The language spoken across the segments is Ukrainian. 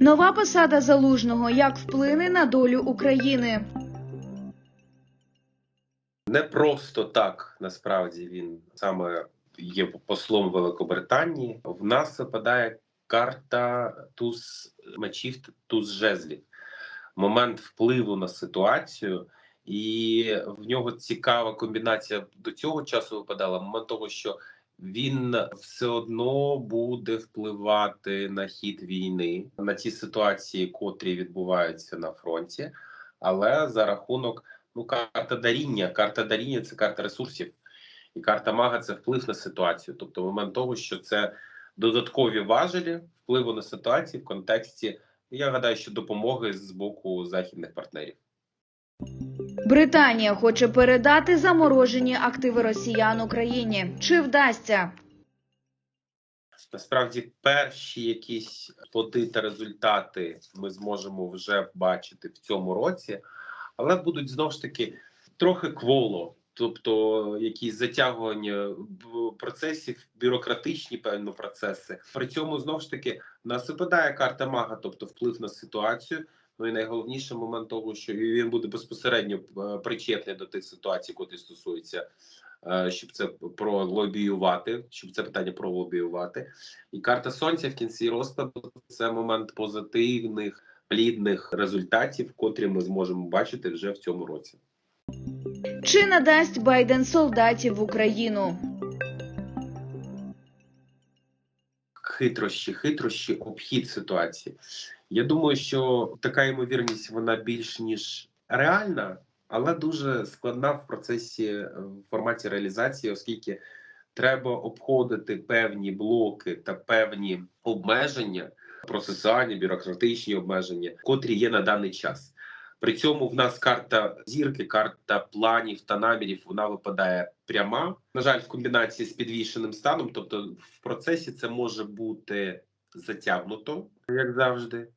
Нова посада залужного як вплине на долю України. Не просто так насправді він саме є послом Великобританії. В нас випадає карта туз мечів, туз жезлів. Момент впливу на ситуацію, і в нього цікава комбінація до цього часу випадала. Момент того, що він все одно буде впливати на хід війни, на ті ситуації, котрі відбуваються на фронті, але за рахунок ну карта даріння. Карта даріння це карта ресурсів, і карта мага це вплив на ситуацію. Тобто, момент того, що це додаткові важелі впливу на ситуацію в контексті. Я гадаю, що допомоги з боку західних партнерів. Британія хоче передати заморожені активи росіян Україні. Чи вдасться? Насправді, перші якісь плоди та результати ми зможемо вже бачити в цьому році, але будуть знову ж таки трохи кволо, тобто якісь затягування процесів, бюрократичні певно процеси. При цьому знову ж таки нас випадає карта мага, тобто вплив на ситуацію. Ну і найголовніший момент того, що він буде безпосередньо е, причетний до тих ситуацій, котрі стосуються, е, щоб це пролобіювати, щоб це питання пролобіювати. І карта сонця в кінці розкладу це момент позитивних, плідних результатів, котрі ми зможемо бачити вже в цьому році. Чи надасть Байден солдатів в Україну? Хитрощі, хитрощі, обхід ситуації. Я думаю, що така ймовірність вона більш ніж реальна, але дуже складна в процесі е, в форматі реалізації, оскільки треба обходити певні блоки та певні обмеження, процесуальні, бюрократичні обмеження, котрі є на даний час. При цьому в нас карта зірки, карта планів та намірів вона випадає пряма. На жаль, в комбінації з підвішеним станом, тобто в процесі це може бути затягнуто, як завжди.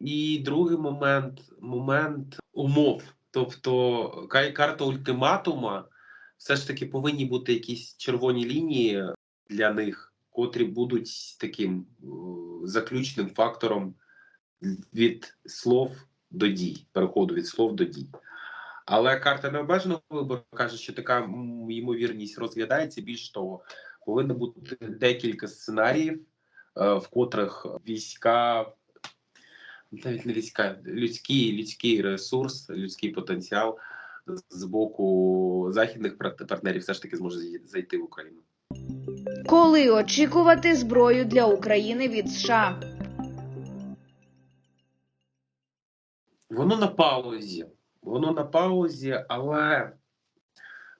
І другий момент момент умов. Тобто карта ультиматума, все ж таки повинні бути якісь червоні лінії для них, котрі будуть таким заключним фактором від слов до дій, переходу від слов до дій. Але карта необмеженого вибору каже, що така ймовірність розглядається. Більш того, повинно бути декілька сценаріїв, в котрих війська, навіть не війська, людський, людський ресурс, людський потенціал з боку західних партнерів все ж таки зможе зайти в Україну. Коли очікувати зброю для України від США? Воно на паузі. Воно на паузі, але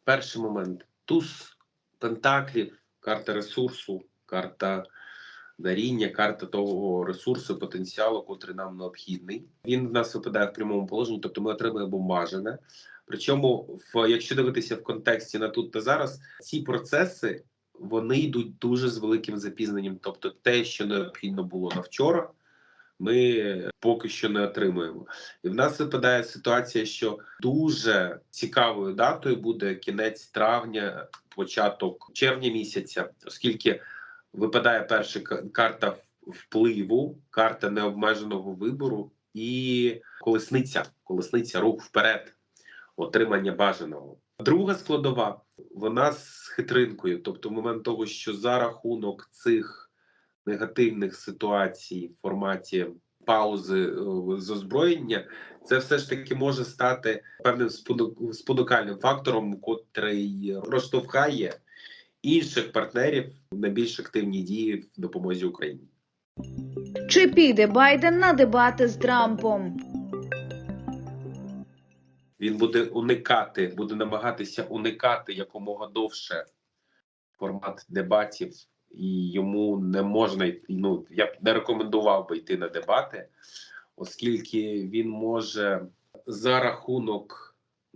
перший момент туз пентаклів, карта ресурсу, карта даріння, карта того ресурсу, потенціалу, котрий нам необхідний. Він в нас випадає в прямому положенні, тобто ми отримуємо бумажене. Причому, в якщо дивитися в контексті на тут та зараз, ці процеси вони йдуть дуже з великим запізненням. Тобто, те, що необхідно було на вчора, ми поки що не отримуємо. І в нас випадає ситуація, що дуже цікавою датою буде кінець травня, початок червня місяця, оскільки випадає перша карта впливу, карта необмеженого вибору і колесниця, колесниця рух вперед, отримання бажаного. Друга складова вона з хитринкою, тобто момент того, що за рахунок цих негативних ситуацій в форматі паузи е, з озброєння, це все ж таки може стати певним спонукальним фактором, котрий розштовхає інших партнерів на більш активні дії в допомозі Україні. Чи піде Байден на дебати з Трампом? Він буде уникати, буде намагатися уникати якомога довше формат дебатів, і йому не можна ну я б не рекомендував би йти на дебати, оскільки він може за рахунок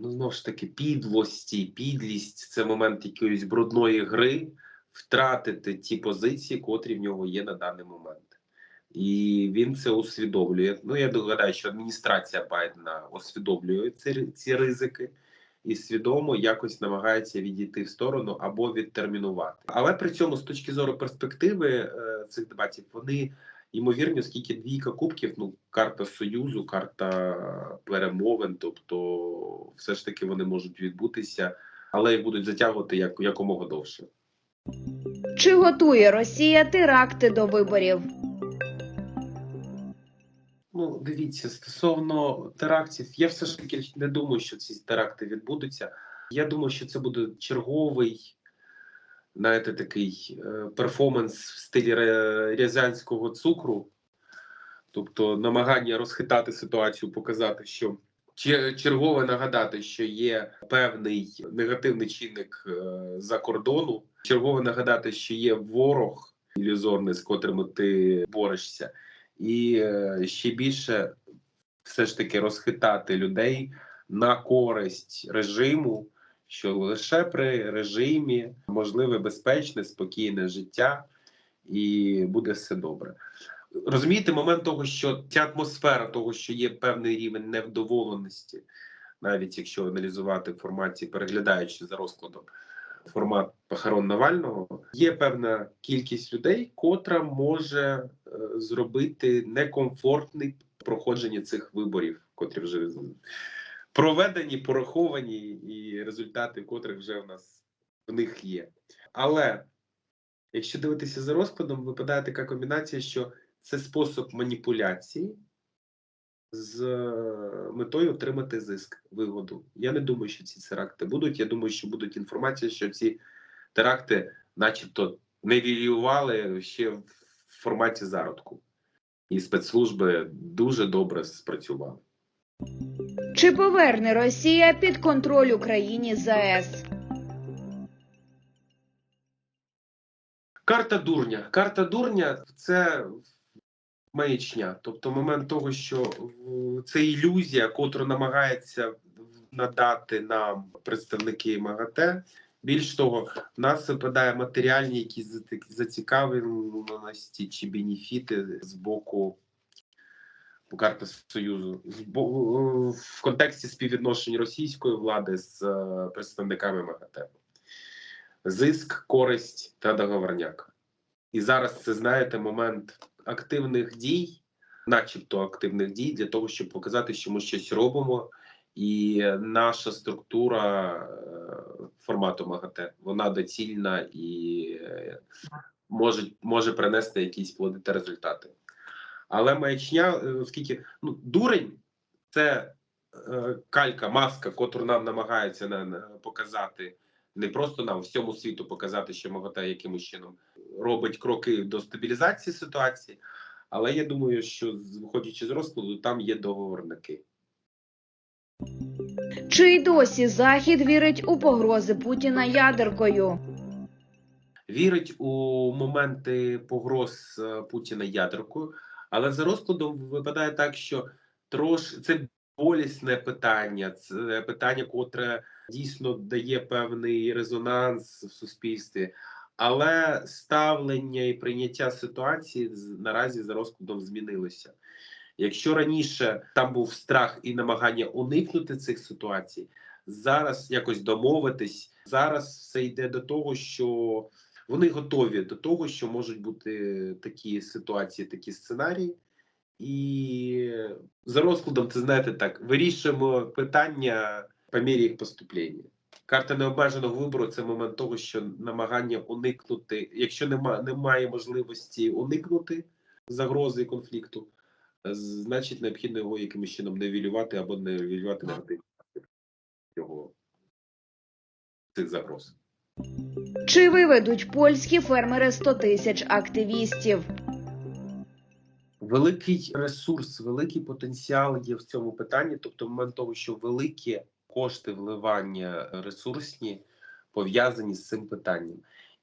ну знову ж таки підлості, підлість це момент якоїсь брудної гри, втратити ті позиції, котрі в нього є на даний момент. І він це усвідомлює. Ну я догадаю, що адміністрація Байдена усвідомлює ці, ці ризики і свідомо якось намагається відійти в сторону або відтермінувати. Але при цьому, з точки зору перспективи е, цих дебатів, вони ймовірно, оскільки двійка кубків, ну, карта Союзу, карта перемовин, тобто все ж таки вони можуть відбутися, але їх будуть затягувати як, якомога довше. Чи готує Росія теракти до виборів? Ну, дивіться, стосовно терактів, я все ж таки не думаю, що ці теракти відбудуться. Я думаю, що це буде черговий, знаєте, такий е, перформанс в стилі рязанського цукру, тобто намагання розхитати ситуацію, показати, що чергове нагадати, що є певний негативний чинник е, за кордону, чергове нагадати, що є ворог ілюзорний, з котрим ти борешся. І е, ще більше все ж таки розхитати людей на користь режиму, що лише при режимі можливе безпечне, спокійне життя, і буде все добре. Розумієте, момент того, що ця атмосфера того, що є певний рівень невдоволеності, навіть якщо аналізувати в форматі, переглядаючи за розкладом формат похорон Навального, є певна кількість людей, котра може е, зробити некомфортне проходження цих виборів, котрі вже проведені, пораховані, і результати котрих вже в нас в них є. Але якщо дивитися за розкладом, випадає така комбінація, що це спосіб маніпуляції з е, метою отримати зиск, вигоду. Я не думаю, що ці теракти будуть. Я думаю, що будуть інформація, що ці теракти, начебто, невілювали ще в форматі зародку. І спецслужби дуже добре спрацювали. Чи поверне Росія під контроль Україні ЗАЕС? Карта дурня. Карта дурня це маячня. Тобто момент того, що це ілюзія, котру намагається надати нам представники МАГАТЕ. Більш того, нас випадає матеріальні якісь зацікавленості чи бенефіти з боку карти Союзу бо- в контексті співвідношень російської влади з е, представниками МАГАТЕ. Зиск, користь та договорняк. І зараз це знаєте момент активних дій, начебто активних дій, для того, щоб показати, що ми щось робимо, і наша структура е, формату МАГАТЕ вона доцільна і е, може, може принести якісь плоди та результати. Але маячня, е, оскільки ну, дурень це е, калька, маска, котру нам намагається на, на, показати. Не просто нам всьому світу показати, що МАГАТЕ якимось чином робить кроки до стабілізації ситуації, але я думаю, що виходячи з розкладу, там є договорники. Чи й досі Захід вірить у погрози Путіна ядеркою? Вірить у моменти погроз е, Путіна ядеркою, але за розкладом випадає так, що трош це болісне питання, це питання, котре дійсно дає певний резонанс в суспільстві. Але ставлення і прийняття ситуації наразі за розкладом змінилося. Якщо раніше там був страх і намагання уникнути цих ситуацій, зараз якось домовитись. Зараз все йде до того, що вони готові до того, що можуть бути такі ситуації, такі сценарії. І за розкладом, це знаєте так, вирішуємо питання по мірі їх поступлення. Карта необмеженого вибору це момент того, що намагання уникнути, якщо нема, немає можливості уникнути загрози і конфлікту, значить необхідно його якимось чином невілювати або невілювати негативно його цих загроз. Чи виведуть польські фермери 100 тисяч активістів? Великий ресурс, великий потенціал є в цьому питанні. Тобто, в момент того, що великі кошти вливання ресурсні пов'язані з цим питанням,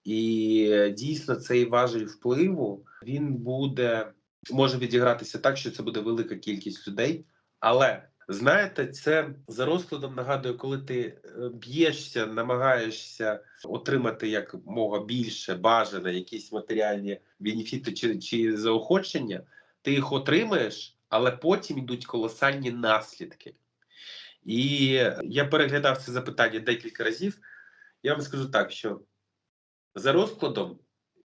і е, дійсно цей важель впливу він буде може відігратися так, що це буде велика кількість людей, але знаєте, це за розкладом нагадує, коли ти е, б'єшся, намагаєшся отримати як мога більше бажане якісь матеріальні бенефіти чи, чи заохочення ти їх отримаєш, але потім йдуть колосальні наслідки. І я переглядав це запитання декілька разів. Я вам скажу так, що за розкладом,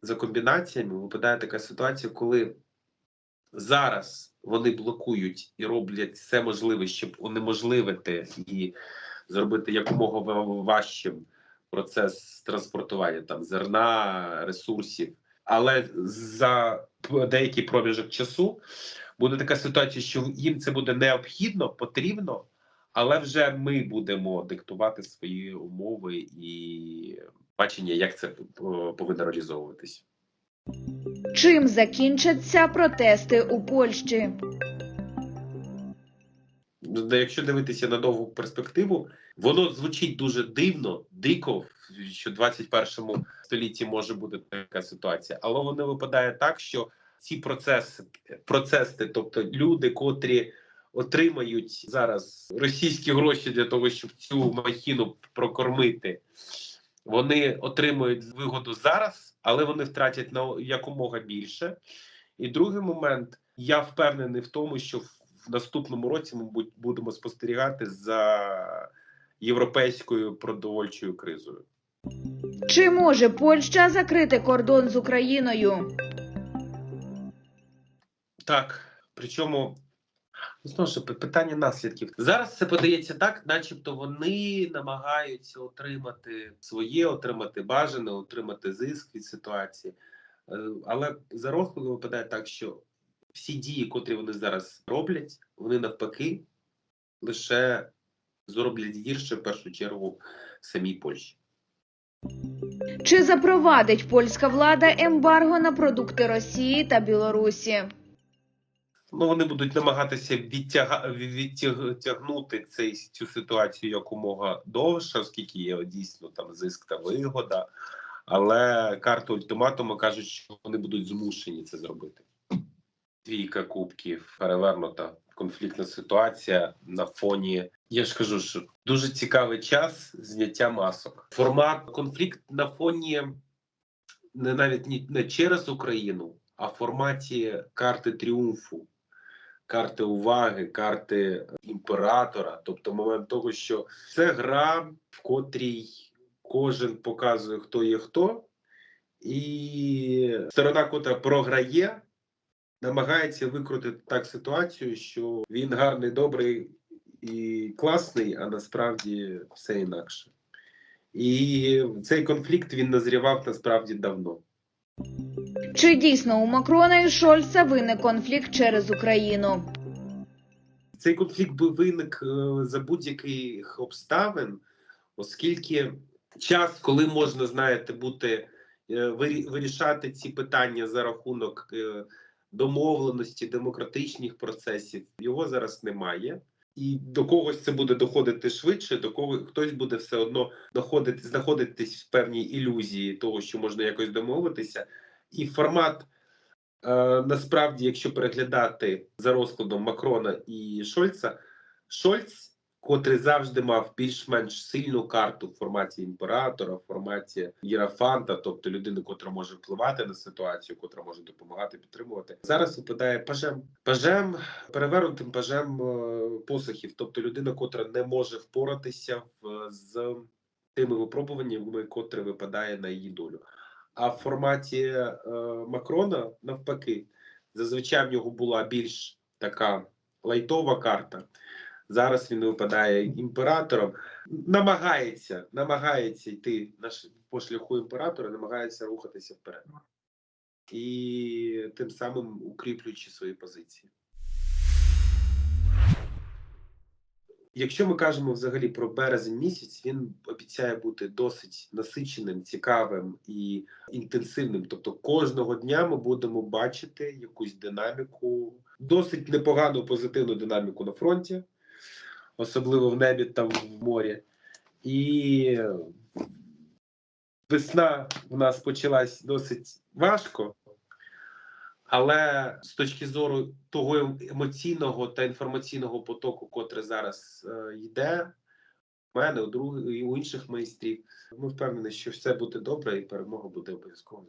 за комбінаціями випадає така ситуація, коли Зараз вони блокують і роблять все можливе, щоб унеможливити і зробити якомога важчим процес транспортування там зерна, ресурсів. Але за деякий проміжок часу буде така ситуація, що їм це буде необхідно, потрібно, але вже ми будемо диктувати свої умови і бачення, як це е, повинно реалізовуватись. Чим закінчаться протести у Польщі? Якщо дивитися на довгу перспективу, воно звучить дуже дивно, дико, що в 21 столітті може бути така ситуація, але воно випадає так, що ці процеси, процеси, тобто люди, котрі отримають зараз російські гроші для того, щоб цю махіну прокормити, вони отримують вигоду зараз, але вони втратять на якомога більше. І другий момент, я впевнений в тому, що в наступному році ми будемо спостерігати за європейською продовольчою кризою. Чи може Польща закрити кордон з Україною? Так, причому знову ж питання наслідків. Зараз це подається так, начебто вони намагаються отримати своє, отримати бажане, отримати зиск від ситуації. Е, Але за розкладом випадає так, що всі дії, котрі вони зараз роблять, вони навпаки лише зроблять гірше в першу чергу самій Польщі. Чи запровадить польська влада ембарго на продукти Росії та Білорусі? Ну, вони будуть намагатися відтяга... відтягнути цей, цю ситуацію якомога довше, оскільки є дійсно там зиск та вигода. Але карта ультиматуму кажуть, що вони будуть змушені це зробити. Двійка кубків перевернута конфліктна ситуація на фоні. Я ж кажу, що дуже цікавий час зняття масок. Формат конфлікт на фоні не навіть не через Україну, а в форматі карти тріумфу, карти уваги, карти імператора. Тобто момент того, що це гра, в котрій кожен показує, хто є хто, і сторона, котра програє, намагається викрутити так ситуацію, що він гарний, добрий і класний, а насправді все інакше. І цей конфлікт він назрівав насправді давно. Чи дійсно у Макрона і Шольца виник конфлікт через Україну? Цей конфлікт би виник е, за будь-яких обставин, оскільки час, коли можна, знаєте, бути е, вирішати ці питання за рахунок е, домовленості, демократичних процесів, його зараз немає. І до когось це буде доходити швидше, до кого хтось буде все одно доходити, знаходитись в певній ілюзії того, що можна якось домовитися. І формат Е, насправді, якщо переглядати за розкладом Макрона і Шольца, Шольц, котрий завжди мав більш-менш сильну карту в форматі імператора, в форматі Єрафанта, тобто людини, котра може впливати на ситуацію, котра може допомагати, підтримувати, зараз випадає пажем. Пажем перевернутим пажем е, посохів, тобто людина, котра не може впоратися в, з тими випробуваннями, котре випадає на її долю. А в форматі е, Макрона навпаки, зазвичай в нього була більш така лайтова карта. Зараз він випадає імператором. Намагається, намагається йти по шляху імператора, намагається рухатися вперед. І тим самим укріплюючи свої позиції. Якщо ми кажемо взагалі про березень місяць, він обіцяє бути досить насиченим, цікавим і інтенсивним. Тобто кожного дня ми будемо бачити якусь динаміку, досить непогану позитивну динаміку на фронті, особливо в небі та в морі. І весна в нас почалась досить важко. Але з точки зору того емоційного та інформаційного потоку, котре зараз е, йде, у мене, у других і у інших майстрів, ми впевнені, що все буде добре, і перемога буде обов'язково.